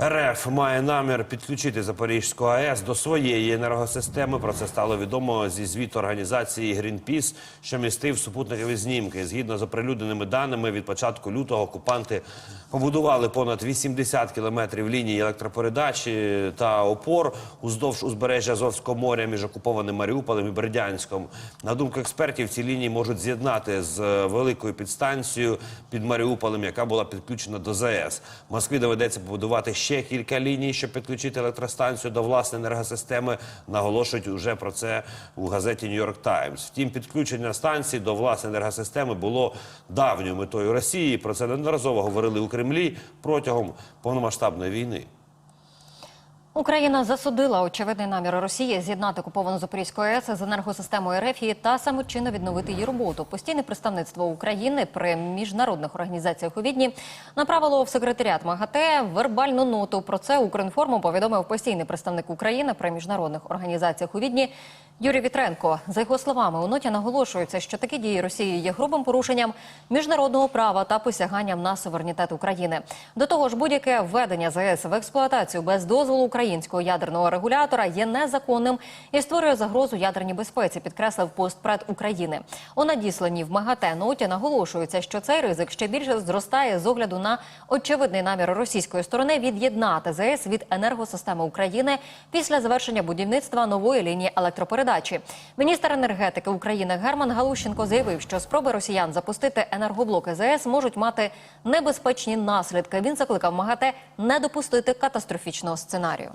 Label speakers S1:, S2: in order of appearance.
S1: РФ має намір підключити Запорізьку АЕС до своєї енергосистеми. Про це стало відомо зі звіту організації Greenpeace, що містив супутникові знімки. Згідно з оприлюдненими даними, від початку лютого окупанти побудували понад 80 кілометрів лінії електропередачі та опор уздовж узбережжя Азовського моря між окупованим Маріуполем і Бердянськом. На думку експертів, ці лінії можуть з'єднати з великою підстанцією під Маріуполем, яка була підключена до ЗАЕС. Москві доведеться побудувати ще кілька ліній, щоб підключити електростанцію до власної енергосистеми. Наголошують уже про це у газеті Нью-Йорк Таймс. Втім, підключення станції до власної енергосистеми було давньою метою Росії. Про це неодноразово говорили у Кремлі протягом повномасштабної війни.
S2: Україна засудила очевидний намір Росії з'єднати куповану Запорізьку АЕС з енергосистемою РФ та самочинно відновити її роботу. Постійне представництво України при міжнародних організаціях у Відні направило в секретаріат МАГАТЕ вербальну ноту. Про це Укрінформу повідомив постійний представник України при міжнародних організаціях у Відні Юрій Вітренко. За його словами, у ноті наголошується, що такі дії Росії є грубим порушенням міжнародного права та посяганням на суверенітет України. До того ж, будь-яке введення ЗАЕС в експлуатацію без дозволу українського ядерного регулятора є незаконним і створює загрозу ядерній безпеці, підкреслив постпред України. У надісланні в МАГАТЕ ноті наголошується, що цей ризик ще більше зростає з огляду на очевидний намір російської сторони від'єднати ЗАЕС від енергосистеми України після завершення будівництва нової лінії електропередачі. Міністр енергетики України Герман Галущенко заявив, що спроби росіян запустити енергоблоки ЗС можуть мати небезпечні наслідки. Він закликав МАГАТЕ не допустити катастрофічного сценарію.